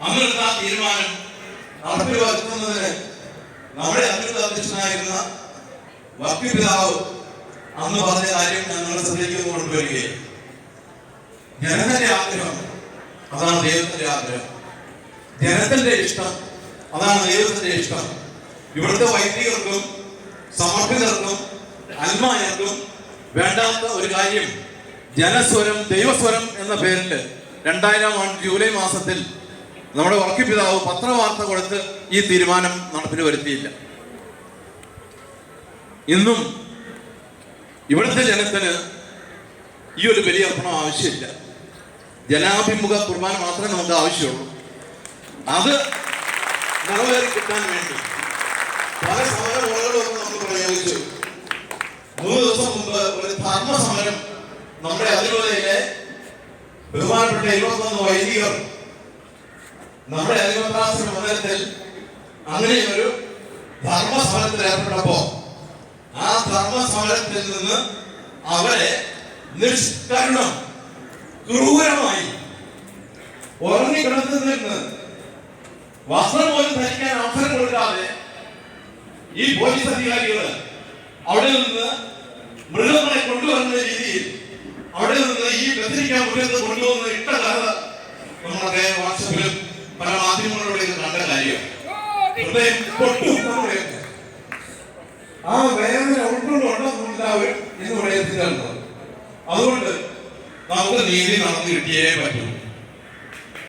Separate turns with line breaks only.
അന്നെടുത്ത ആ തീരുമാനം നടപ്പിലാക്കുന്നതിന് നമ്മുടെ അഭിവൃദ്ധ അധ്യക്ഷനായിരുന്ന വക്തി പിതാവ് അന്ന് പറഞ്ഞ കാര്യം ഞങ്ങളുടെ ശ്രദ്ധയ്ക്ക് കൊണ്ടുവരികയും ജനത്തിന്റെ ആഗ്രഹം അതാണ് ദൈവത്തിന്റെ ആഗ്രഹം. ജനത്തിന്റെ ഇഷ്ടം അതാണ് ദൈവത്തിന്റെ ഇഷ്ടം. ഇവിടുത്തെ വൈദികർക്കും സമർപ്പിതർക്കും അൽമായർക്കും വേണ്ടാത്ത ഒരു കാര്യം. ജനസ്വരം ദൈവസ്വരം എന്ന പേരിൽ രണ്ടായിരം ആണ്ട് ജൂലൈ മാസത്തിൽ നമ്മുടെ വർക്കി പിതാവ് പത്രവാർത്ത കൊടുത്ത് ഈ തീരുമാനം നടപ്പിൽ വരുത്തിയില്ല. ഇന്നും ഇവിടുത്തെ ജനത്തിന് ഈ ഒരു ബലി അർപ്പണം ആവശ്യമില്ല. ജനാഭിമുഖ കുർബാന മാത്രമേ നമുക്ക് ആവശ്യമുള്ളൂ. അത് നിറവേറി കിട്ടാൻ വേണ്ടി പല സമര നമ്മൾ പ്രയോഗിച്ചു. മൂന്ന് ദിവസം മുമ്പ് ഒരു ധർമ്മ സമരം നമ്മുടെ അതിരൂപതയിലെ ബഹുമാനപ്പെട്ട ഇരുപത്തൊന്ന് വൈദികർ നമ്മുടെ അതിരുപത്താശ്രമ മന്ദിരത്തിൽ അങ്ങനെ ഒരു ധർമ്മസമരത്തിൽ ഏർപ്പെട്ടപ്പോ ആ ധർമ്മസമരത്തിൽ നിന്ന് അവരെ നിഷ്കരണം ക്രൂരമായി ഉറങ്ങിക്കിടത്തിൽ നിന്ന് വസ്ത്രം പോലും ധരിക്കാൻ അവസരം കൊടുക്കാതെ ഈ പോലീസ് അധികാരികൾ അവിടെ നിന്ന് മൃഗങ്ങളെ കൊണ്ടുവരുന്ന രീതിയിൽ അവിടെ നിന്ന് ഈ ബന്ധിരിക്കാൻ മുന്നത്ത് കൊണ്ടുവന്ന് ഇട്ട കഥ നമ്മുടെ വാട്സപ്പിലും പല കാര്യം. ആ വേദന ഉൾക്കൊണ്ടുണ്ടെന്നുണ്ടാവും ഇന്ന് ഇവിടെ അതുകൊണ്ട് നമുക്ക് നീതി നടന്നു കിട്ടിയേ പറ്റൂ.